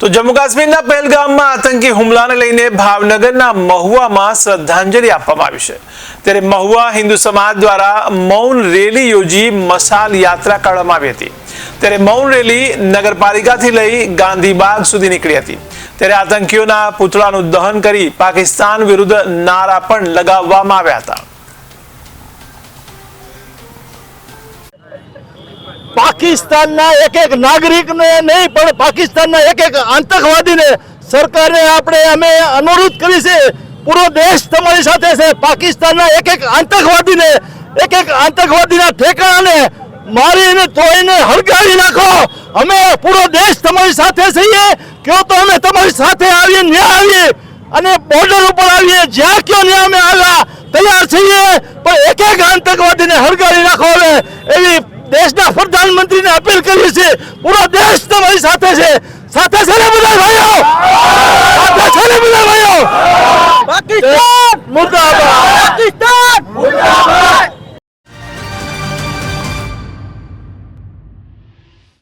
તો જમ્મુ કાશ્મીરના પહેલગામમાં આતંકી હુમલાને લઈને ભાવનગરના મહુવામાં શ્રદ્ધાંજલિ આપવામાં આવી છે. ત્યારે મહુવા હિન્દુ સમાજ દ્વારા મૌન રેલી યોજી મશાલ યાત્રા કાઢવામાં આવી હતી. ત્યારે મૌન રેલી નગરપાલિકાથી લઈ ગાંધીબાગ સુધી નીકળી હતી. ત્યારે આતંકીઓના પૂતળાનું દહન કરી પાકિસ્તાન વિરુદ્ધ નારા પણ લગાવવામાં આવ્યા હતા. પાકિસ્તાનના એક એક નાગરિકને નહીં, પણ પાકિસ્તાનના એક એક આતંકવાદીને સરકારે આપણે અમે અનુરોધ કરી છે. પૂરો દેશ તમારી સાથે છે. પાકિસ્તાનના એક એક આતંકવાદીને, એક એક આતંકવાદીના ઠેકાણાને મારીને તોડીને હળગાવી નાખો. અમે પૂરો દેશ તમારી સાથે છીએ. કયો તો અમે તમારી સાથે આવીએ, ન્યા આવીએ અને બોર્ડર ઉપર આવીએ. જ્યાં કયો ન્યા અમે આવ્યા, તૈયાર છીએ. પણ એક એક આતંકવાદીને હળગાવી નાખો હવે. એવી દેશના પ્રધાનમંત્રીને અપીલ કરીએ છીએ પૂરો દેશ તમારી સાથે છે. સાથે છે ને બધા ભાઈઓ? સાથે છે ને બધા ભાઈઓ? પાકિસ્તાન! મુર્દાબાદ!